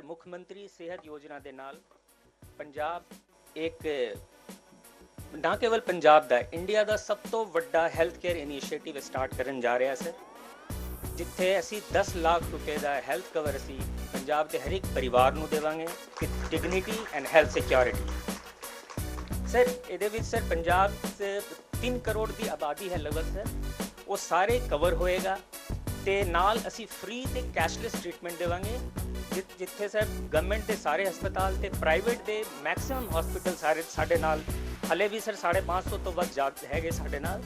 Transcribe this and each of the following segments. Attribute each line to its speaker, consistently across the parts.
Speaker 1: Sir ਮੁੱਖ ਮੰਤਰੀ ਸਿਹਤ ਯੋਜਨਾ ਦੇ ਨਾਲ ਪੰਜਾਬ ਇੱਕ ਨਾ ਕੇਵਲ ਪੰਜਾਬ ਦਾ, ਇੰਡੀਆ ਦਾ ਸਭ ਤੋਂ ਵੱਡਾ ਹੈਲਥ ਕੇਅਰ ਇਨੀਸ਼ੀਏਟਿਵ ਸਟਾਰਟ ਕਰਨ ਜਾ ਰਿਹਾ ਸਰ ਜਿੱਥੇ ਅਸੀਂ 10 ਲੱਖ ਰੁਪਏ ਦਾ ਹੈਲਥ ਕਵਰ ਅਸੀਂ ਪੰਜਾਬ ਦੇ ਹਰ ਇੱਕ ਪਰਿਵਾਰ ਨੂੰ ਦੇਵਾਂਗੇ with dignity and health security sir ਇਹਦੇ ਵਿੱਚ ਸਰ ਪੰਜਾਬ 'ਚ 3 ਕਰੋੜ ਦੀ ਆਬਾਦੀ ਹੈ ਲਗਭਗ ਸਰ ਉਹ ਸਾਰੇ ਕਵਰ ਹੋਏਗਾ ਤੇ ਨਾਲ ਅਸੀਂ ਫ੍ਰੀ ਤੇ ਕੈਸ਼ਲੈਸ ਟ੍ਰੀਟਮੈਂਟ ਦੇਵਾਂਗੇ। ਜਿ- ਜਿੱਥੇ ਸਰ ਗਵਰਨਮੈਂਟ ਦੇ ਸਾਰੇ ਹਸਪਤਾਲ ਤੇ ਪ੍ਰਾਈਵੇਟ ਦੇ ਮੈਕਸਿਮਮ ਹਸਪੀਟਲ ਸਾਰੇ ਸਾਡੇ ਨਾਲ, ਹਲੇ ਵੀ ਸਰ 550 ਤੋਂ ਵੱਧ ਜਾ, ਹੈਗੇ ਸਾਡੇ ਨਾਲ।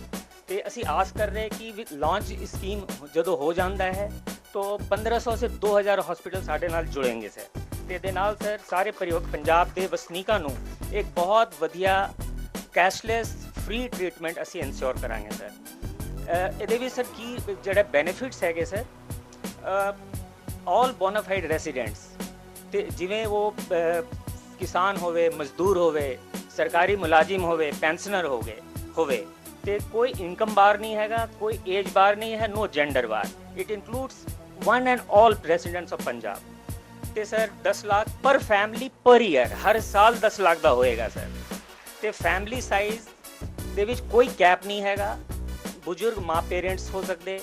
Speaker 1: ਤੇ ਅਸੀਂ ਆਸ ਕਰ ਰਹੇ ਕਿ ਲਾਂਚ ਸਕੀਮ ਜਦੋਂ ਹੋ ਜਾਂਦਾ ਹੈ, ਤਾਂ 1500 ਸੇ 2000 ਹਸਪੀਟਲ ਸਾਡੇ ਨਾਲ ਜੁੜेंगे ਸਰ। ਤੇ ਇਹਦੇ ਨਾਲ ਸਰ ਸਾਰੇ ਪ੍ਰਯੋਗ ਪੰਜਾਬ ਦੇ ਵਸਨੀਕਾਂ ਨੂੰ ਇੱਕ ਬਹੁਤ ਵਧੀਆ ਕੈਸ਼ਲੈਸ ਫ੍ਰੀ ਟ੍ਰੀਟਮੈਂਟ ਅਸੀਂ ਇਨਸ਼ੋਰ ਕਰਾਂਗੇ ਸਰ। ਅਹ ਇਹਦੇ ਵਿੱਚ ਸਰ ਕੀ ਜਿਹੜੇ ਬੈਨੀਫਿਟਸ ਹੈਗੇ ਸਰ? ਆਲ ਬੋਨਾਫਾਈਡ ਰੈਜ਼ੀਡੈਂਟਸ ਤੇ ਜਿਵੇਂ ਉਹ ਕਿਸਾਨ ਹੋਵੇ, ਮਜ਼ਦੂਰ ਹੋਵੇ, ਸਰਕਾਰੀ ਮੁਲਾਜ਼ਮ ਹੋਵੇ, ਪੈਨਸ਼ਨਰ ਹੋਵੇ ਹੋਵੇ, ਤੇ ਕੋਈ ਇਨਕਮ ਬਾਰ ਨਹੀਂ ਹੈਗਾ, ਕੋਈ ਏਜ ਬਾਰ ਨਹੀਂ ਹੈ no gender bar it includes one and all residents of Punjab ਤੇ ਸਰ 10 ਲੱਖ ਪਰ ਫੈਮਿਲੀ ਪਰ ਈਅਰ ਹਰ ਸਾਲ 10 ਲੱਖ ਦਾ ਹੋਏਗਾ ਸਰ ਤੇ ਫੈਮਿਲੀ ਸਾਈਜ਼ ਦੇ ਵਿੱਚ ਕੋਈ ਕੈਪ ਨਹੀਂ ਹੈਗਾ। ਬਜ਼ੁਰਗ ਮਾਂ ਪੇਰੈਂਟਸ ਹੋ ਸਕਦੇ,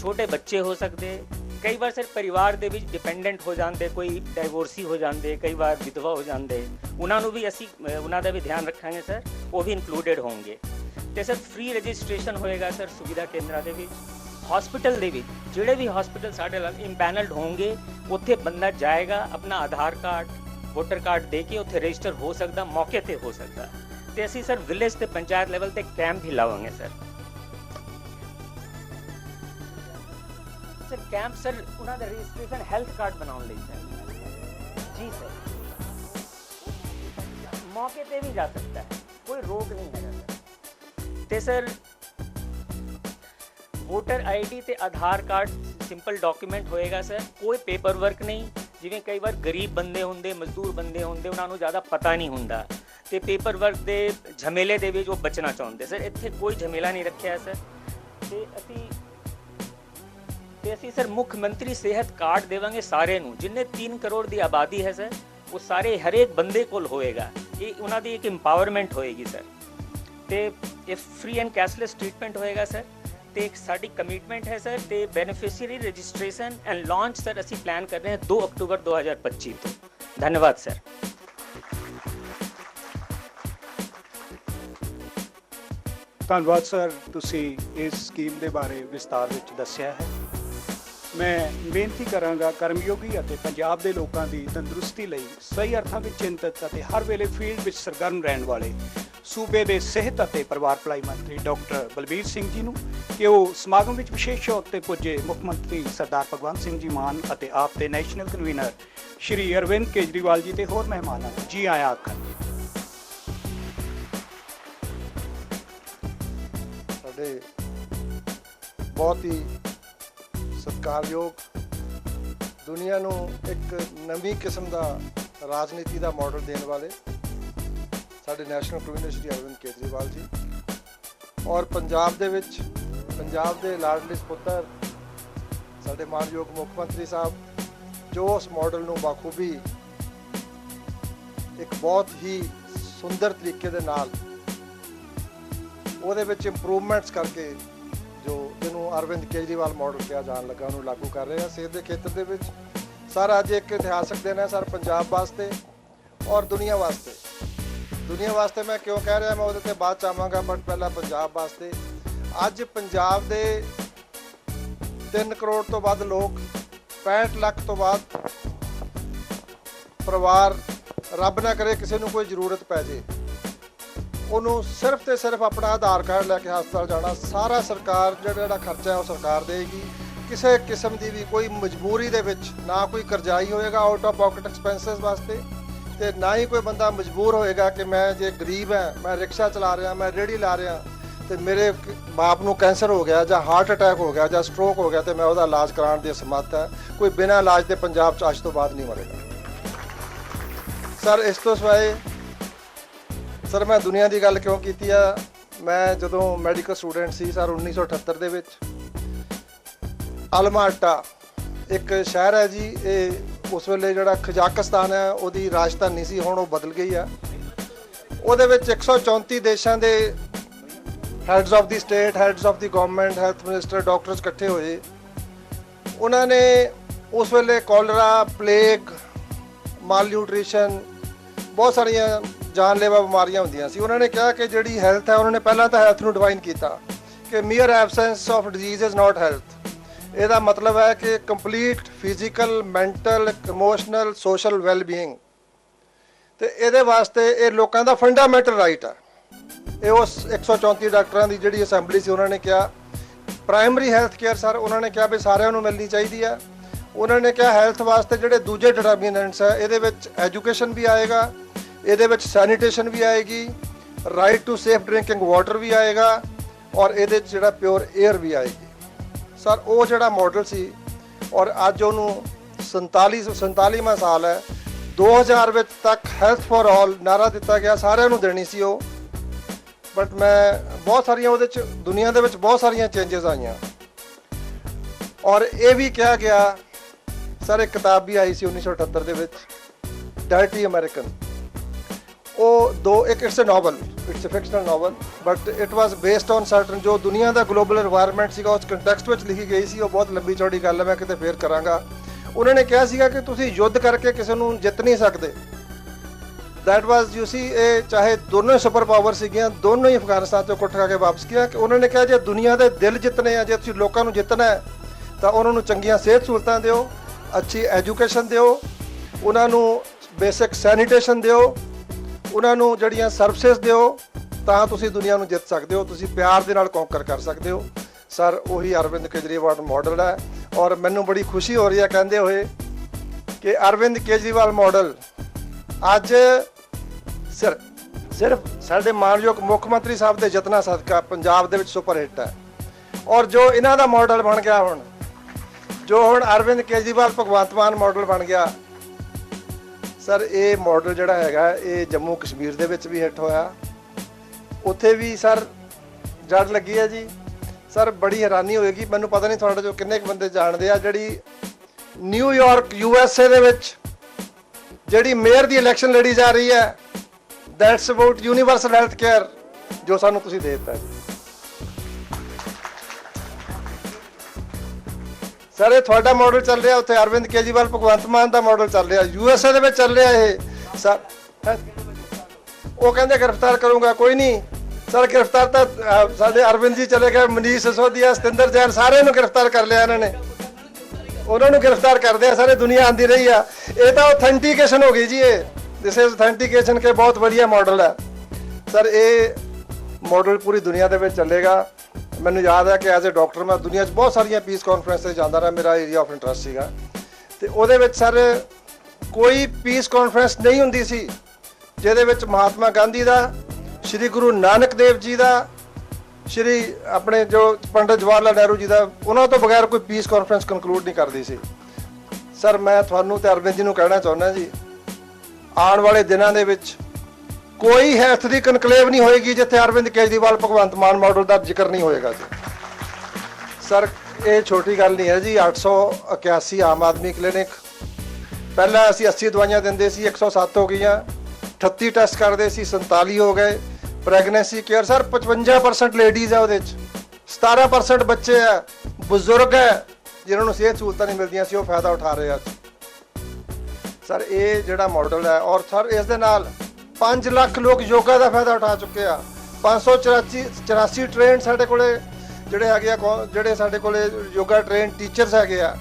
Speaker 1: ਛੋਟੇ ਬੱਚੇ ਹੋ ਸਕਦੇ ਕਈ ਵਾਰ ਸਰ ਪਰਿਵਾਰ ਦੇ ਵਿੱਚ ਡਿਪੈਂਡੈਂਟ ਹੋ ਜਾਂਦੇ, ਕੋਈ ਡਾਈਵੋਰਸੀ ਹੋ ਜਾਂਦੇ, ਕਈ ਵਾਰ ਵਿਧਵਾ ਹੋ ਜਾਂਦੇ। ਉਹਨਾਂ ਨੂੰ ਵੀ ਅਸੀਂ ਉਹਨਾਂ ਦਾ ਵੀ ਧਿਆਨ ਰੱਖਾਂਗੇ, ਸਰ। ਉਹ ਵੀ ਇਨਕਲੂਡਡ ਹੋਣਗੇ। ਤੇ ਸਰ ਫ੍ਰੀ ਰਜਿਸਟ੍ਰੇਸ਼ਨ ਹੋਏਗਾ, ਸਰ, ਸੁਵਿਧਾ ਕੇਂਦਰਾਂ ਦੇ ਵਿੱਚ। ਹਸਪੀਟਲ ਦੇ ਵਿੱਚ, ਜਿਹੜੇ ਵੀ ਹਸਪੀਟਲ ਸਾਡੇ ਨਾਲ ਇੰਪੈਨਲਡ ਹੋਣਗੇ, ਉੱਥੇ ਬੰਦਾ ਜਾਏਗਾ, ਆਪਣਾ ਆਧਾਰ ਕਾਰਡ ਵੋਟਰ ਕਾਰਡ ਦੇ ਕੇ ਉੱਥੇ ਰਜਿਸਟਰ ਹੋ ਸਕਦਾ, ਮੌਕੇ ਤੇ ਹੋ ਸਕਦਾ। ਤੇ ਅਸੀਂ ਸਰ ਵਿਲੇਜ ਤੇ ਪੰਚਾਇਤ ਲੈਵਲ ਤੇ ਕੈਂਪ ਵੀ ਲਾਵਾਂਗੇ, ਸਰ। ਸਰ ਕੈਂਪ ਸਰ ਉਹਨਾਂ ਦਾ ਰਜਿਸਟ੍ਰੇਸ਼ਨ ਹੈਲਥ ਕਾਰਡ ਬਣਾਉਣ ਲਈ ਸਰ ਜੀ ਸਰ ਮੌਕੇ ਤੇ ਵੀ ਜਾ ਸਕਦਾ ਹੈ। ਕੋਈ ਰੋਕ ਨਹੀਂ ਹੈਗਾ ਸਰ ਤੇ ਸਰ ਵੋਟਰ ਆਈਡੀ ਤੇ ਆਧਾਰ ਕਾਰਡ ਸਿੰਪਲ ਡਾਕੂਮੈਂਟ ਹੋਏਗਾ ਸਰ ਕੋਈ ਪੇਪਰ ਵਰਕ ਨਹੀਂ। ਜਿਵੇਂ ਕਈ ਵਾਰ ਗਰੀਬ ਬੰਦੇ ਹੁੰਦੇ, ਮਜ਼ਦੂਰ ਬੰਦੇ ਹੁੰਦੇ, ਉਹਨਾਂ ਨੂੰ ਜ਼ਿਆਦਾ ਪਤਾ ਨਹੀਂ ਹੁੰਦਾ। ਤੇ ਪੇਪਰ ਵਰਕ ਦੇ ਝਮੇਲੇ ਦੇ ਵਿੱਚ ਉਹ ਬਚਣਾ ਚਾਹੁੰਦੇ। ਸਰ ਇੱਥੇ ਕੋਈ ਝਮੇਲਾ ਨਹੀਂ ਰੱਖਿਆ ਸਰ ਤੇ ਅਸੀਂ ਤੇ ਅਸੀਂ ਸਰ ਮੁੱਖ ਮੰਤਰੀ ਸਿਹਤ ਕਾਰਡ ਦੇਵਾਂਗੇ ਸਾਰੇ ਨੂੰ, ਜਿੰਨੇ 3 ਕਰੋੜ ਦੀ ਆਬਾਦੀ ਹੈ ਸਰ, ਉਹ ਸਾਰੇ ਹਰੇਕ ਬੰਦੇ ਕੋਲ ਹੋਏਗਾ। ਇਹ ਉਹਨਾਂ ਦੀ ਇੱਕ ਇੰਪਾਵਰਮੈਂਟ ਹੋਏਗੀ ਸਰ। ਤੇ ਇਹ ਫ੍ਰੀ ਐਂਡ ਕੈਸ਼ਲੈਸ ਟ੍ਰੀਟਮੈਂਟ ਹੋਏਗਾ ਸਰ। ਤੇ ਇੱਕ ਸਾਡੀ ਕਮਿਟਮੈਂਟ ਹੈ ਸਰ, ਤੇ beneficiary registration and launch sir ਅਸੀਂ ਪਲਾਨ ਕਰ ਰਹੇ ਹਾਂ 2 ਅਕਤੂਬਰ 2025 ਤੋਂ। ਧੰਨਵਾਦ ਸਰ।
Speaker 2: ਧੰਨਵਾਦ ਸਰ, ਤੁਸੀਂ ਇਸ ਸਕੀਮ ਦੇ ਬਾਰੇ ਵਿਸਤਾਰ ਵਿੱਚ ਦੱਸਿਆ ਹੈ। ਮੈਂ ਬੇਨਤੀ ਕਰਾਂਗਾ ਕਰਮਯੋਗੀ ਅਤੇ ਪੰਜਾਬ ਦੇ ਲੋਕਾਂ ਦੀ ਤੰਦਰੁਸਤੀ ਲਈ ਸਹੀ ਅਰਥਾਂ ਵਿੱਚ ਚਿੰਤਤ ਅਤੇ ਹਰ ਵੇਲੇ ਫੀਲਡ ਵਿੱਚ ਸਰਗਰਮ ਰਹਿਣ ਵਾਲੇ ਸੂਬੇ ਦੇ ਸਿਹਤ ਅਤੇ ਪਰਿਵਾਰ ਭਲਾਈ ਮੰਤਰੀ ਡਾਕਟਰ ਬਲਬੀਰ ਸਿੰਘ ਜੀ ਨੂੰ ਕਿ ਉਹ ਸਮਾਗਮ ਵਿੱਚ ਵਿਸ਼ੇਸ਼ ਤੌਰ ਤੇ ਪੁੱਜੇ ਮੁੱਖ ਮੰਤਰੀ ਸਰਦਾਰ ਭਗਵੰਤ ਸਿੰਘ ਜੀ ਮਾਨ ਅਤੇ ਆਪ ਦੇ ਨੈਸ਼ਨਲ ਕਨਵੀਨਰ ਸ਼੍ਰੀ ਅਰਵਿੰਦ ਕੇਜਰੀਵਾਲ ਜੀ ਤੇ ਹੋਰ ਮਹਿਮਾਨਾਂ ਨੂੰ ਜੀ ਆਇਆਂ ਆਖਣ।
Speaker 3: ਸਾਡੇ ਬਹੁਤ ਹੀ ਸਤਿਕਾਰਯੋਗ ਦੁਨੀਆ ਨੂੰ ਇੱਕ ਨਵੀਂ ਕਿਸਮ ਦਾ ਰਾਜਨੀਤੀ ਦਾ ਮਾਡਲ ਦੇਣ ਵਾਲੇ ਸਾਡੇ ਨੈਸ਼ਨਲ ਕਨਵੀਨਰ ਸ਼੍ਰੀ ਅਰਵਿੰਦ ਕੇਜਰੀਵਾਲ ਜੀ ਔਰ ਪੰਜਾਬ ਦੇ ਵਿੱਚ, ਪੰਜਾਬ ਦੇ ਲਾਡਲੇ ਸਪੁੱਤਰ ਸਾਡੇ ਮਾਨਯੋਗ ਮੁੱਖ ਮੰਤਰੀ ਸਾਹਿਬ, ਜੋ ਉਸ ਮਾਡਲ ਨੂੰ ਬਾਖੂਬੀ ਇੱਕ ਬਹੁਤ ਹੀ ਸੁੰਦਰ ਤਰੀਕੇ ਦੇ ਨਾਲ ਉਹਦੇ ਵਿੱਚ ਇੰਪਰੂਵਮੈਂਟਸ ਕਰਕੇ ਜੋ ਜਿਹਨੂੰ ਅਰਵਿੰਦ ਕੇਜਰੀਵਾਲ ਮਾਡਲ ਕਿਹਾ ਜਾਣ ਲੱਗਾ, ਉਹਨੂੰ ਲਾਗੂ ਕਰ ਰਹੇ ਆ ਸਿਹਤ ਦੇ ਖੇਤਰ ਦੇ ਵਿੱਚ ਸਰ, ਅੱਜ ਇੱਕ ਇਤਿਹਾਸਕ ਦਿਨ ਹੈ ਸਰ, ਪੰਜਾਬ ਵਾਸਤੇ ਔਰ ਦੁਨੀਆ ਵਾਸਤੇ। ਦੁਨੀਆ ਵਾਸਤੇ ਮੈਂ ਕਿਉਂ ਕਹਿ ਰਿਹਾ, ਮੈਂ ਉਹਦੇ ਤੇ ਬਾਅਦ ਚ ਆਵਾਂਗਾ ਬਟ ਪਹਿਲਾਂ ਪੰਜਾਬ ਵਾਸਤੇ। ਅੱਜ ਪੰਜਾਬ ਦੇ 3 ਕਰੋੜ ਤੋਂ ਵੱਧ ਲੋਕ 65 ਲੱਖ ਤੋਂ ਵੱਧ ਪਰਿਵਾਰ ਰੱਬ ਨਾ ਕਰੇ, ਕਿਸੇ ਨੂੰ ਕੋਈ ਜ਼ਰੂਰਤ ਪੈ ਜੇ। ਉਹਨੂੰ ਸਿਰਫ ਤੇ ਸਿਰਫ ਆਪਣਾ ਆਧਾਰ ਕਾਰਡ ਲੈ ਕੇ ਹਸਪਤਾਲ ਜਾਣਾ, ਸਾਰਾ ਸਰਕਾਰ ਜਿਹੜਾ ਜਿਹੜਾ ਖਰਚਾ ਹੈ ਉਹ ਸਰਕਾਰ ਦੇਗੀ ਕਿਸੇ ਕਿਸਮ ਦੀ ਵੀ ਕੋਈ ਮਜਬੂਰੀ ਦੇ ਵਿੱਚ ਨਾ ਕੋਈ ਕਰਜ਼ਾਈ ਹੋਏਗਾ ਆਊਟ ਆਫ ਪਾਕਟ ਐਕਸਪੈਂਸਸ ਵਾਸਤੇ ਤੇ ਨਾ ਹੀ ਕੋਈ ਬੰਦਾ ਮਜਬੂਰ ਹੋਏਗਾ ਕਿ ਮੈਂ ਜੇ ਗਰੀਬ ਹੈ, ਮੈਂ ਰਿਕਸ਼ਾ ਚਲਾ ਰਿਹਾ, ਮੈਂ ਰੇੜੀ ਲਾ ਰਿਹਾ, ਤੇ ਮੇਰੇ ਬਾਪ ਨੂੰ ਕੈਂਸਰ ਹੋ ਗਿਆ ਜਾਂ ਹਾਰਟ ਅਟੈਕ ਹੋ ਗਿਆ ਜਾਂ ਸਟ੍ਰੋਕ ਹੋ ਗਿਆ ਤੇ ਮੈਂ ਉਹਦਾ ਇਲਾਜ ਕਰਾਉਣ ਦੀ ਸਮਰੱਥ ਹੈ। ਕੋਈ ਬਿਨਾਂ ਇਲਾਜ ਦੇ ਪੰਜਾਬ 'ਚ ਅੱਜ ਤੋਂ ਬਾਅਦ ਨਹੀਂ ਮਰੇਗਾ ਸਰ, ਇਸ ਤੋਂ ਸਿਵਾਏ ਸਰ, ਮੈਂ ਦੁਨੀਆ ਦੀ ਗੱਲ ਕਿਉਂ ਕੀਤੀ ਆ? ਮੈਂ ਜਦੋਂ ਮੈਡੀਕਲ ਸਟੂਡੈਂਟ ਸੀ ਸਰ 1978 ਦੇ ਵਿੱਚ। ਅਲਮਾਟਾ ਇੱਕ ਸ਼ਹਿਰ ਹੈ ਜੀ, ਇਹ ਉਸ ਵੇਲੇ ਜਿਹੜਾ ਖਜ਼ਾਕਿਸਤਾਨ ਹੈ, ਉਹਦੀ ਰਾਜਧਾਨੀ ਸੀ, ਹੁਣ ਉਹ ਬਦਲ ਗਈ ਆ। ਉਹਦੇ ਵਿੱਚ 134 ਦੇਸ਼ਾਂ ਦੇ heads of the state heads of the government health minister doctors ਇਕੱਠੇ ਹੋਏ। ਉਹਨਾਂ ਨੇ ਉਸ ਵੇਲੇ ਕੋਲਰਾ ਪਲੇਗ ਮਾਲ ਨਿਊਟ੍ਰੀਸ਼ਨ ਬਹੁਤ ਸਾਰੀਆਂ ਜਾਨਲੇਵਾ ਬਿਮਾਰੀਆਂ ਹੁੰਦੀਆਂ ਸੀ। ਉਹਨਾਂ ਨੇ ਕਿਹਾ ਕਿ ਜਿਹੜੀ ਹੈਲਥ ਹੈ, ਉਹਨਾਂ ਨੇ ਪਹਿਲਾਂ ਤਾਂ ਹੈਲਥ ਨੂੰ ਡਿਫਾਈਨ ਕੀਤਾ ਕਿ mere absence of disease is not health ਇਹਦਾ ਮਤਲਬ ਹੈ ਕਿ complete physical mental emotional social wellbeing ਤੇ ਇਹਦੇ ਵਾਸਤੇ ਇਹ ਲੋਕਾਂ ਦਾ ਫੰਡਾਮੈਂਟਲ ਰਾਈਟ ਹੈ। ਇਹ ਉਸ 134 ਡਾਕਟਰਾਂ ਦੀ ਜਿਹੜੀ ਅਸੈਂਬਲੀ ਸੀ, ਉਹਨਾਂ ਨੇ ਕਿਹਾ। ਪ੍ਰਾਇਮਰੀ ਹੈਲਥ ਕੇਅਰ ਸਰ ਉਹਨਾਂ ਨੇ ਕਿਹਾ ਵੀ ਸਾਰਿਆਂ ਨੂੰ ਮਿਲਣੀ ਚਾਹੀਦੀ ਹੈ। ਉਹਨਾਂ ਨੇ ਕਿਹਾ ਹੈਲਥ ਵਾਸਤੇ ਜਿਹੜੇ ਦੂਜੇ ਡਿਟਰਮੀਨੈਂਟਸ ਹੈ, ਇਹਦੇ ਵਿੱਚ ਐਜੂਕੇਸ਼ਨ ਵੀ ਆਏਗਾ। ਇਹਦੇ ਵਿੱਚ ਸੈਨੀਟੇਸ਼ਨ ਵੀ ਆਏਗੀ right to safe drinking water ਵੀ ਆਏਗਾ ਔਰ ਇਹਦੇ 'ਚ ਜਿਹੜਾ ਪਿਓਰ 에ਅਰ ਵੀ ਆਏਗੀ। ਸਰ ਉਹ ਜਿਹੜਾ ਮਾਡਲ ਸੀ ਔਰ ਅੱਜ ਉਹਨੂੰ 47 47ਵਾਂ ਸਾਲ ਹੈ 2000 ਵਿੱਚ ਤੱਕ ਹੈਲਥ ਫॉर ਆਲ ਨਾਰਾ ਦਿੱਤਾ ਗਿਆ, ਸਾਰਿਆਂ ਨੂੰ ਦੇਣੀ ਸੀ ਉਹ। ਬਟ ਮੈਂ ਬਹੁਤ ਸਾਰੀਆਂ ਉਹਦੇ ਚ, ਦੁਨੀਆ ਦੇ ਵਿੱਚ ਬਹੁਤ ਸਾਰੀਆਂ ਚੇਂਜਸ ਆਈਆਂ। ਔਰ ਇਹ ਵੀ ਕਿਹਾ ਗਿਆ, ਸਰ, ਇੱਕ ਕਿਤਾਬ ਵੀ ਆਈ ਸੀ 1978 ਦੇ ਵਿੱਚ ਡਰਟੀ ਅਮਰੀਕਨ ਉਹ ਦੋ, ਇੱਕ it's a novel it's a fictional novel but it was based on certain ਜੋ ਦੁਨੀਆ ਦਾ ਗਲੋਬਲ এনवायरमेंट ਸੀਗਾ, ਉਸ ਕੰਟੈਕਸਟ ਵਿੱਚ ਲਿਖੀ ਗਈ ਸੀ, ਉਹ ਬਹੁਤ ਲੰਬੀ ਚੌੜੀ ਗੱਲ ਹੈ, ਮੈਂ ਕਿਤੇ ਫੇਰ ਕਰਾਂਗਾ। ਉਹਨਾਂ ਨੇ ਕਿਹਾ ਸੀਗਾ ਕਿ ਤੁਸੀਂ ਯੁੱਧ ਕਰਕੇ ਕਿਸੇ ਨੂੰ ਜਿੱਤ ਨਹੀਂ ਸਕਦੇ। ਦੈਟ ਵਾਸ ਯੂ ਸੀ ਇਹ ਚਾਹੇ ਦੋਨੋਂ ਸੁਪਰ ਪਾਵਰ ਸੀਗੀਆਂ, ਦੋਨੋਂ ਹੀ ਅਫਗਾਨਿਸਤਾਨ ਤੋਂ ਕੁੱਟ ਖਾ ਕੇ ਵਾਪਸ ਕੀਆ। ਕਿ ਉਹਨਾਂ ਨੇ ਕਿਹਾ, ਜੇ ਦੁਨੀਆ ਦੇ ਦਿਲ ਜਿੱਤਨੇ ਆ, ਜੇ ਤੁਸੀਂ ਲੋਕਾਂ ਨੂੰ ਜਿੱਤਣਾ ਹੈ, ਤਾਂ ਉਹਨਾਂ ਨੂੰ ਚੰਗੀਆਂ ਸਿਹਤ ਸਹੂਲਤਾਂ ਦਿਓ, ਅੱਛੀ ਐਜੂਕੇਸ਼ਨ ਦਿਓ, ਉਹਨਾਂ ਨੂੰ ਬੇਸਿਕ ਸੈਨੀਟੇਸ਼ਨ ਦਿਓ ਉਹਨਾਂ ਨੂੰ ਜਿਹੜੀਆਂ ਸਰਵਿਸਿਜ਼ ਦਿਓ, ਤਾਂ ਤੁਸੀਂ ਦੁਨੀਆ ਨੂੰ ਜਿੱਤ ਸਕਦੇ ਹੋ, ਤੁਸੀਂ ਪਿਆਰ ਦੇ ਨਾਲ ਕੌਂਕਰ ਕਰ ਸਕਦੇ ਹੋ। ਸਰ ਉਹੀ ਅਰਵਿੰਦ ਕੇਜਰੀਵਾਲ ਮਾਡਲ ਹੈ ਔਰ ਮੈਨੂੰ ਬੜੀ ਖੁਸ਼ੀ ਹੋ ਰਹੀ ਹੈ ਕਹਿੰਦੇ ਹੋਏ ਕਿ ਅਰਵਿੰਦ ਕੇਜਰੀਵਾਲ ਮਾਡਲ ਅੱਜ ਸਿਰ, ਸਿਰਫ ਸਾਡੇ ਮਾਨਯੋਗ ਮੁੱਖ ਮੰਤਰੀ ਸਾਹਿਬ ਦੇ ਯਤਨਾਂ ਸਦਕਾ ਪੰਜਾਬ ਦੇ ਵਿੱਚ ਸੁਪਰ ਹਿੱਟ ਹੈ। ਔਰ ਜੋ ਇਹਨਾਂ ਦਾ ਮਾਡਲ ਬਣ ਗਿਆ ਹੁਣ, ਜੋ ਹੁਣ ਅਰਵਿੰਦ ਕੇਜਰੀਵਾਲ ਭਗਵੰਤ ਮਾਨ ਮਾਡਲ ਬਣ ਗਿਆ ਸਰ, ਇਹ ਮਾਡਲ ਜਿਹੜਾ ਹੈਗਾ, ਇਹ ਜੰਮੂ ਕਸ਼ਮੀਰ ਦੇ ਵਿੱਚ ਵੀ ਹਿੱਟ ਹੋਇਆ। ਉੱਥੇ ਵੀ ਸਰ ਜੜ ਲੱਗੀ ਹੈ ਜੀ। ਸਰ, ਬੜੀ ਹੈਰਾਨੀ ਹੋਏਗੀ। ਮੈਨੂੰ ਪਤਾ ਨਹੀਂ ਤੁਹਾਡੇ ਚੋਂ ਕਿੰਨੇ ਕੁ ਬੰਦੇ ਜਾਣਦੇ ਆ, ਜਿਹੜੀ ਨਿਊਯਾਰਕ ਯੂ ਐਸ ਏ ਦੇ ਵਿੱਚ ਜਿਹੜੀ ਮੇਅਰ ਦੀ ਇਲੈਕਸ਼ਨ ਲੜੀ ਜਾ ਰਹੀ ਹੈ that's about universal health care ਜੋ ਸਾਨੂੰ ਤੁਸੀਂ ਦੇ ਦਿੱਤਾ ਜੀ। ਸਰ, ਇਹ ਤੁਹਾਡਾ ਮਾਡਲ ਚੱਲ ਰਿਹਾ, ਉੱਥੇ ਅਰਵਿੰਦ ਕੇਜਰੀਵਾਲ, ਭਗਵੰਤ ਮਾਨ ਦਾ ਮਾਡਲ ਚੱਲ ਰਿਹਾ ਯੂ ਐਸ ਏ ਦੇ ਵਿੱਚ ਚੱਲ ਰਿਹਾ ਇਹ। ਸਰ ਉਹ ਕਹਿੰਦੇ ਗ੍ਰਿਫਤਾਰ ਕਰੂੰਗਾ, ਕੋਈ ਨਹੀਂ। ਸਰ, ਗ੍ਰਿਫਤਾਰ ਤਾਂ ਸਾਡੇ ਅਰਵਿੰਦ ਜੀ ਚਲੇ ਗਏ, ਮਨੀਸ਼ ਸਿਸੋਦੀਆ, ਸਤਿੰਦਰ ਜੈਨ ਸਾਰਿਆਂ ਨੂੰ ਗ੍ਰਿਫਤਾਰ ਕਰ ਲਿਆ ਇਹਨਾਂ ਨੇ। ਉਹਨਾਂ ਨੂੰ ਗ੍ਰਿਫਤਾਰ ਕਰਦੇ ਆ, ਸਾਰੇ ਦੁਨੀਆ ਆਂਦੀ ਰਹੀ ਆ। ਇਹ ਤਾਂ ਆਥੈਂਟੀਕੇਸ਼ਨ ਹੋ ਗਈ ਜੀ ਇਹ। ਦਿਸ ਇਜ਼ ਆਥੈਂਟੀਕੇਸ਼ਨ ਕੇ ਬਹੁਤ ਵਧੀਆ ਮਾਡਲ ਹੈ। ਸਰ, ਇਹ ਮਾਡਲ ਪੂਰੀ ਦੁਨੀਆ ਦੇ ਵਿੱਚ ਚੱਲੇਗਾ। ਮੈਨੂੰ ਯਾਦ ਹੈ ਕਿ ਐਜ਼ ਅ ਡਾਕਟਰ ਮੈਂ ਦੁਨੀਆ 'ਚ ਬਹੁਤ ਸਾਰੀਆਂ ਪੀਸ ਕਾਨਫਰੰਸ ਤੇ ਜਾਂਦਾ ਰਿਹਾ, ਮੇਰਾ ਏਰੀਆ ਆਫ ਇੰਟਰਸਟ ਸੀਗਾ। ਤੇ ਉਹਦੇ ਵਿੱਚ ਸਰ ਕੋਈ ਪੀਸ ਕਾਨਫਰੰਸ ਨਹੀਂ ਹੁੰਦੀ ਸੀ, ਜਿਹਦੇ ਵਿੱਚ ਮਹਾਤਮਾ ਗਾਂਧੀ ਦਾ, ਸ੍ਰੀ ਗੁਰੂ ਨਾਨਕ ਦੇਵ ਜੀ ਦਾ, ਸ਼੍ਰੀ ਆਪਣੇ ਜੋ ਪੰਡਿਤ ਜਵਾਹਰ ਲਾਲ ਨਹਿਰੂ ਜੀ ਦਾ, ਉਹਨਾਂ ਤੋਂ ਬਗੈਰ ਕੋਈ ਪੀਸ ਕਾਨਫਰੰਸ ਕਨਕਲੂਡ ਨਹੀਂ ਕਰਦੀ ਸੀ। ਸਰ ਮੈਂ ਤੁਹਾਨੂੰ ਤੇ ਅਰਵਿੰਦ ਜੀ ਨੂੰ ਕਹਿਣਾ ਚਾਹੁੰਦਾ ਜੀ, ਆਉਣ ਵਾਲੇ ਦਿਨਾਂ ਦੇ ਵਿੱਚ ਕੋਈ ਹੈਲਥ ਦੀ ਕਨਕਲੇਵ ਨਹੀਂ ਹੋਏਗੀ ਜਿੱਥੇ ਅਰਵਿੰਦ ਕੇਜਰੀਵਾਲ, ਭਗਵੰਤ ਮਾਨ ਮਾਡਲ ਦਾ ਜ਼ਿਕਰ ਨਹੀਂ ਹੋਏਗਾ ਜੀ। ਸਰ, ਇਹ ਛੋਟੀ ਗੱਲ ਨਹੀਂ ਹੈ ਜੀ 881 ਆਮ ਆਦਮੀ ਕਲੀਨਿਕ ਪਹਿਲਾਂ ਅਸੀਂ 80 ਦਵਾਈਆਂ ਦਿੰਦੇ ਸੀ 107 ਹੋ ਗਈਆਂ। 38 ਟੈਸਟ ਕਰਦੇ ਸੀ 47 ਹੋ ਗਏ। ਪ੍ਰੈਗਨੈਂਸੀ ਕੇਅਰ ਸਰ 55% ਲੇਡੀਜ਼ ਹੈ ਉਹਦੇ ਚ। 17% ਬੱਚੇ ਆ, ਬਜ਼ੁਰਗ ਹੈ ਜਿਨ੍ਹਾਂ ਨੂੰ ਸਿਹਤ ਸਹੂਲਤਾਂ ਨਹੀਂ ਮਿਲਦੀਆਂ ਸੀ, ਉਹ ਫਾਇਦਾ ਉਠਾ ਰਹੇ ਆ। ਸਰ, ਇਹ ਜਿਹੜਾ ਮਾਡਲ ਹੈ ਔਰ ਸਰ, ਇਸ ਦੇ ਨਾਲ 5 ਲੱਖ ਲੋਕ ਯੋਗਾ ਦਾ ਫਾਇਦਾ ਉਠਾ ਚੁੱਕੇ ਆ। 584 84 ਟ੍ਰੇਨ ਸਾਡੇ ਕੋਲੇ, ਜਿਹੜੇ ਹੈਗੇ ਆ ਕੌ- ਜਿਹੜੇ ਸਾਡੇ ਕੋਲੇ ਯੋਗਾ ਟ੍ਰੇਨ ਟੀਚਰਸ ਹੈਗੇ ਆ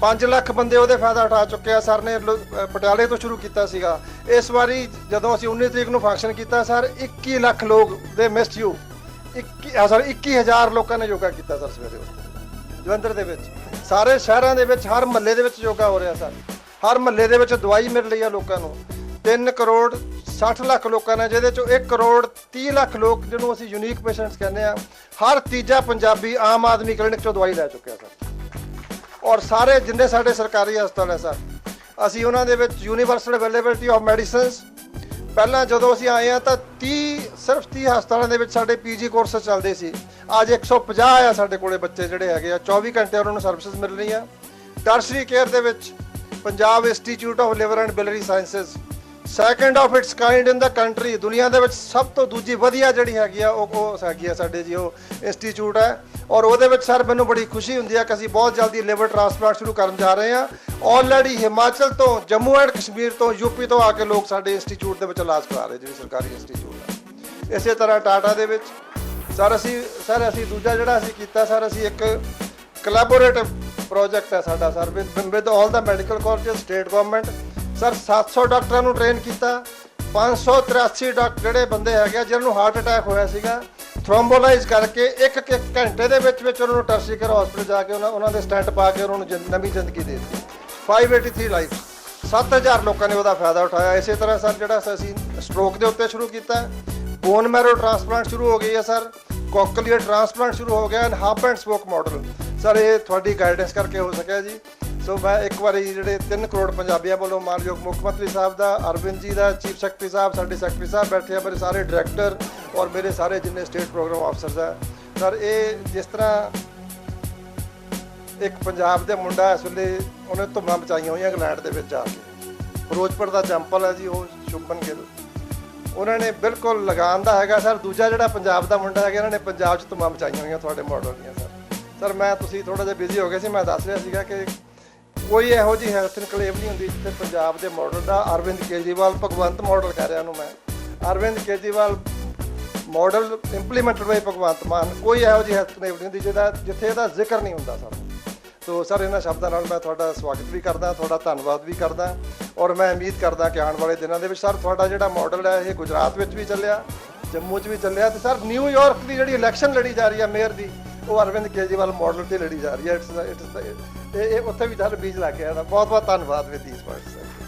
Speaker 3: 5 ਲੱਖ ਬੰਦੇ ਉਹਦੇ ਫਾਇਦਾ ਉਠਾ ਚੁੱਕੇ ਆ। ਸਰ ਨੇ ਲੁ- ਪਟਿਆਲੇ ਤੋਂ ਸ਼ੁਰੂ ਕੀਤਾ ਸੀਗਾ। ਇਸ ਵਾਰੀ ਜਦੋਂ ਅਸੀਂ 19 ਤਰੀਕ ਨੂੰ ਫੰਕਸ਼ਨ ਕੀਤਾ, ਸਰ 21 ਲੱਖ ਲੋਕ ਦੇ ਮਿਸਡ ਯੂ 21 ਸਰ 21000 ਲੋਕਾਂ ਨੇ ਯੋਗਾ ਕੀਤਾ ਸਰ ਸਵੇਰੇ ਉੱਥੇ ਜਲੰਧਰ ਦੇ ਵਿੱਚ। ਸਾਰੇ ਸ਼ਹਿਰਾਂ ਦੇ ਵਿੱਚ, ਹਰ ਮਹੱਲੇ ਦੇ ਵਿੱਚ ਯੋਗਾ ਹੋ ਰਿਹਾ ਸਰ। ਹਰ ਮਹੱਲੇ ਦੇ ਵਿੱਚ ਦਵਾਈ ਮਿਲ ਰਹੀ ਆ ਲੋਕਾਂ ਨੂੰ। 3 ਕਰੋੜ 60 ਲੱਖ ਲੋਕਾਂ ਨੇ ਜਿਹਦੇ ਚੋਂ 1 ਕਰੋੜ 30 ਲੱਖ ਲੋਕ ਜਿਹਨੂੰ ਅਸੀਂ ਯੂਨੀਕ ਪੇਸ਼ੈਂਟਸ ਕਹਿੰਦੇ ਆ ਹਰ ਤੀਜਾ ਪੰਜਾਬੀ ਆਮ ਆਦਮੀ ਕਲੀਨਿਕ ਚੋਂ ਦਵਾਈ ਲੈ ਚੁੱਕਿਆ ਸਰ। ਔਰ ਸਾਰੇ ਜਿੰਨੇ ਸਾਡੇ ਸਰਕਾਰੀ ਹਸਪਤਾਲ ਹੈ ਸਰ, ਅਸੀਂ ਉਹਨਾਂ ਦੇ ਵਿੱਚ ਯੂਨੀਵਰਸਲ ਅਵੇਲੇਬਿਲਟੀ ਆਫ ਮੈਡੀਸਿਨਸ ਪਹਿਲਾਂ ਜਦੋਂ ਅਸੀਂ ਆਏ ਆ ਤਾਂ 30 ਸਿਰਫ 30 ਹਸਪਤਾਲਾਂ ਦੇ ਵਿੱਚ ਸਾਡੇ ਪੀਜੀ ਕੋਰਸ ਚੱਲਦੇ ਸੀ। ਅੱਜ 150 ਆ ਸਾਡੇ ਕੋਲੇ ਬੱਚੇ ਜਿਹੜੇ ਹੈਗੇ ਆ 24 ਘੰਟੇ ਉਹਨਾਂ ਨੂੰ ਸਰਵਿਸਿਜ਼ ਮਿਲ ਰਹੀਆਂ। ਟਰਸ਼ਰੀ ਕੇਅਰ ਦੇ ਵਿੱਚ Punjab institute of liver and biliary sciences second of its kind in the country ਦੁਨੀਆ ਦੇ ਵਿੱਚ ਸਭ ਤੋਂ ਦੂਜੀ ਵਧੀਆ ਜਿਹੜੀ ਹੈਗੀ ਆ, ਉਹ ਉਹ ਹੈਗੀ ਆ ਸਾਡੇ ਜੀ, ਉਹ ਇੰਸਟੀਚਿਊਟ ਹੈ। ਔਰ ਉਹਦੇ ਵਿੱਚ ਸਰ ਮੈਨੂੰ ਬੜੀ ਖੁਸ਼ੀ ਹੁੰਦੀ ਹੈ ਕਿ ਅਸੀਂ ਬਹੁਤ ਜਲਦੀ ਲਿਵਰ ਟ੍ਰਾਂਸਪਲਾਂਟ ਸ਼ੁਰੂ ਕਰਨ ਜਾ ਰਹੇ ਹਾਂ। ਆਲਰੇਡੀ ਹਿਮਾਚਲ ਤੋਂ ਜੰਮੂ ਐਂਡ ਕਸ਼ਮੀਰ ਤੋਂ ਯੂਪੀ ਤੋਂ ਆ ਕੇ ਲੋਕ ਸਾਡੇ ਇੰਸਟੀਚਿਊਟ ਦੇ ਵਿੱਚ ਇਲਾਜ ਕਰਾ ਰਹੇ ਜਿਹੜੀ ਸਰਕਾਰੀ ਇੰਸਟੀਚਿਊਟ ਹੈ ਇਸੇ ਤਰ੍ਹਾਂ ਟਾਟਾ ਦੇ ਵਿੱਚ। ਸਰ ਅਸੀਂ ਸਰ ਅਸੀਂ ਦੂਜਾ ਜਿਹੜਾ ਅਸੀਂ ਕੀਤਾ, ਸਰ ਅਸੀਂ ਇੱਕ ਕੋਲੈਬੋਰੇਟਿਵ ਪ੍ਰੋਜੈਕਟ ਹੈ ਸਾਡਾ, sir with with all the medical colleges state government sir 700 ਡਾਕਟਰਾਂ ਨੂੰ ਟ੍ਰੇਨ ਕੀਤਾ 583 ਡਾਕਟਰ ਜਿਹੜੇ ਬੰਦੇ ਹੈਗੇ ਆ, ਜਿਹਨਾਂ ਨੂੰ ਹਾਰਟ ਅਟੈਕ ਹੋਇਆ ਸੀਗਾ ਥ੍ਰੋਮਬੋਲਾਈਜ਼ ਕਰਕੇ ਇੱਕ ਇੱਕ ਘੰਟੇ ਦੇ ਵਿੱਚ ਵਿੱਚ ਉਹਨਾਂ ਨੂੰ ਟਰਸੀਕਰ ਹਸਪੀਟਲ ਜਾ ਕੇ ਉਹਨਾਂ ਉਹਨਾਂ ਦੇ ਸਟੈਂਟ ਪਾ ਕੇ ਉਹਨਾਂ ਨੂੰ ਜਿੰ- ਨਵੀਂ ਜ਼ਿੰਦਗੀ ਦੇ ਦਿੱਤੀ। 583 ਲਾਈਫ 7000 ਲੋਕਾਂ ਨੇ ਉਹਦਾ ਫਾਇਦਾ ਉਠਾਇਆ। ਇਸੇ ਤਰ੍ਹਾਂ ਸਰ ਜਿਹੜਾ ਅਸੀਂ ਸਟ੍ਰੋਕ ਦੇ ਉੱਤੇ ਸ਼ੁਰੂ ਕੀਤਾ ਬੋਨ ਮੈਰੋ ਟ੍ਰਾਂਸਪਲਾਂਟ ਸ਼ੁਰੂ ਹੋ ਗਈ ਹੈ ਸਰ ਕੋਕਲੀਅਰ ਟ੍ਰਾਂਸਪਲਾਂਟ ਸ਼ੁਰੂ ਹੋ ਗਿਆ and hub and spoke model sir ਇਹ ਤੁਹਾਡੀ ਗਾਈਡੈਂਸ ਕਰਕੇ ਹੋ ਸਕਿਆ ਜੀ। ਸੋ ਮੈਂ ਇੱਕ ਵਾਰੀ ਜਿਹੜੇ 3 ਕਰੋੜ ਪੰਜਾਬੀਆਂ ਵੱਲੋਂ ਮਾਨਯੋਗ ਮੁੱਖ ਮੰਤਰੀ ਸਾਹਿਬ ਦਾ, ਅਰਵਿੰਦ ਜੀ ਦਾ, ਚੀਫ ਸੈਕਟਰੀ ਸਾਹਿਬ, ਸਾਡੇ ਸੈਕਟਰੀ ਸਾਹਿਬ ਬੈਠੇ ਆ, ਮੇਰੇ ਸਾਰੇ ਡਾਇਰੈਕਟਰ ਔਰ ਮੇਰੇ ਸਾਰੇ ਜਿੰਨੇ ਸਟੇਟ ਪ੍ਰੋਗਰਾਮ ਆਫਸਰਸ ਆ। ਸਰ, ਇਹ ਜਿਸ ਤਰ੍ਹਾਂ ਇੱਕ ਪੰਜਾਬ ਦੇ ਮੁੰਡਾ ਇਸ ਵੇਲੇ ਉਹਨੇ ਧੁੰਮਾਂ ਬਚਾਈਆਂ ਹੋਈਆਂ ਇੰਗਲੈਂਡ ਦੇ ਵਿੱਚ ਜਾ ਕੇ। ਫਿਰੋਜ਼ਪੁਰ ਦਾ ਜੰਪਲ ਹੈ ਜੀ, ਉਹ ਸ਼ੁਭਮਨ ਗਿੱਲ। ਉਹਨਾਂ ਨੇ ਬਿਲਕੁਲ ਲਗਾਨ ਦਾ ਹੈਗਾ, ਸਰ। ਦੂਜਾ ਜਿਹੜਾ ਪੰਜਾਬ ਦਾ ਮੁੰਡਾ ਹੈਗਾ, ਇਹਨਾਂ ਨੇ ਪੰਜਾਬ 'ਚ ਧੁੰਮਾਂ ਬਚਾਈਆਂ ਹੋਈਆਂ ਤੁਹਾਡੇ ਮਾਡਲ ਦੀਆਂ, ਸਰ। ਸਰ, ਮੈਂ, ਤੁਸੀਂ ਥੋੜਾ ਜਿਹਾ ਬਿਜ਼ੀ ਹੋ ਗਏ ਸੀ, ਮੈਂ ਦੱਸ ਰਿਹਾ ਸੀਗਾ ਕਿ ਕੋਈ ਇਹੋ ਜਿਹੀ ਹੈਲਥ ਇਨਕਲੇਵ ਨਹੀਂ ਹੁੰਦੀ ਜਿੱਥੇ ਪੰਜਾਬ ਦੇ ਮਾਡਲ ਦਾ ਅਰਵਿੰਦ ਕੇਜਰੀਵਾਲ, ਭਗਵੰਤ ਮਾਡਲ ਕਹਿ ਰਿਹਾ ਉਹਨੂੰ ਮੈਂ। Arvind Kejriwal model implemented by Bhagwant Mann, ਕੋਈ ਇਹੋ ਜਿਹੀ ਹੈਲਥ ਇਨਕਲੇਵ ਨਹੀਂ ਹੁੰਦੀ ਜਿਹਦਾ ਜਿੱਥੇ ਇਹਦਾ ਜ਼ਿਕਰ ਨਹੀਂ ਹੁੰਦਾ ਸਰ ਸੋ ਸਰ, ਇਹਨਾਂ ਸ਼ਬਦਾਂ ਨਾਲ ਮੈਂ ਤੁਹਾਡਾ ਸਵਾਗਤ ਵੀ ਕਰਦਾ, ਤੁਹਾਡਾ ਧੰਨਵਾਦ ਵੀ ਕਰਦਾ ਔਰ ਮੈਂ ਉਮੀਦ ਕਰਦਾ ਕਿ ਆਉਣ ਵਾਲੇ ਦਿਨਾਂ ਦੇ ਵਿੱਚ ਸਰ, ਤੁਹਾਡਾ ਜਿਹੜਾ ਮਾਡਲ ਹੈ, ਇਹ ਗੁਜਰਾਤ ਵਿੱਚ ਵੀ ਚੱਲਿਆ, ਜੰਮੂ 'ਚ ਵੀ ਚੱਲਿਆ ਤੇ ਸਰ ਨਿਊਯਾਰਕ ਦੀ ਜਿਹੜੀ ਇਲੈਕਸ਼ਨ ਲੜੀ ਜਾ ਰਹੀ ਹੈ ਮੇਅਰ ਦੀ ਉਹ ਅਰਵਿੰਦ ਕੇਜਰੀਵਾਲ ਮਾਡਲ ਤੇ ਲੜੀ ਜਾ ਰਹੀ ਹੈ, ਇਟਸ ਇਟਸ ਇਹ ਉੱਥੇ ਵੀ ਸਰ ਬੀਜ ਲੱਗ ਗਿਆ ਬਹੁਤ ਬਹੁਤ ਧੰਨਵਾਦ ਵਿਦ ਥੀਸ ਵਰਡਸ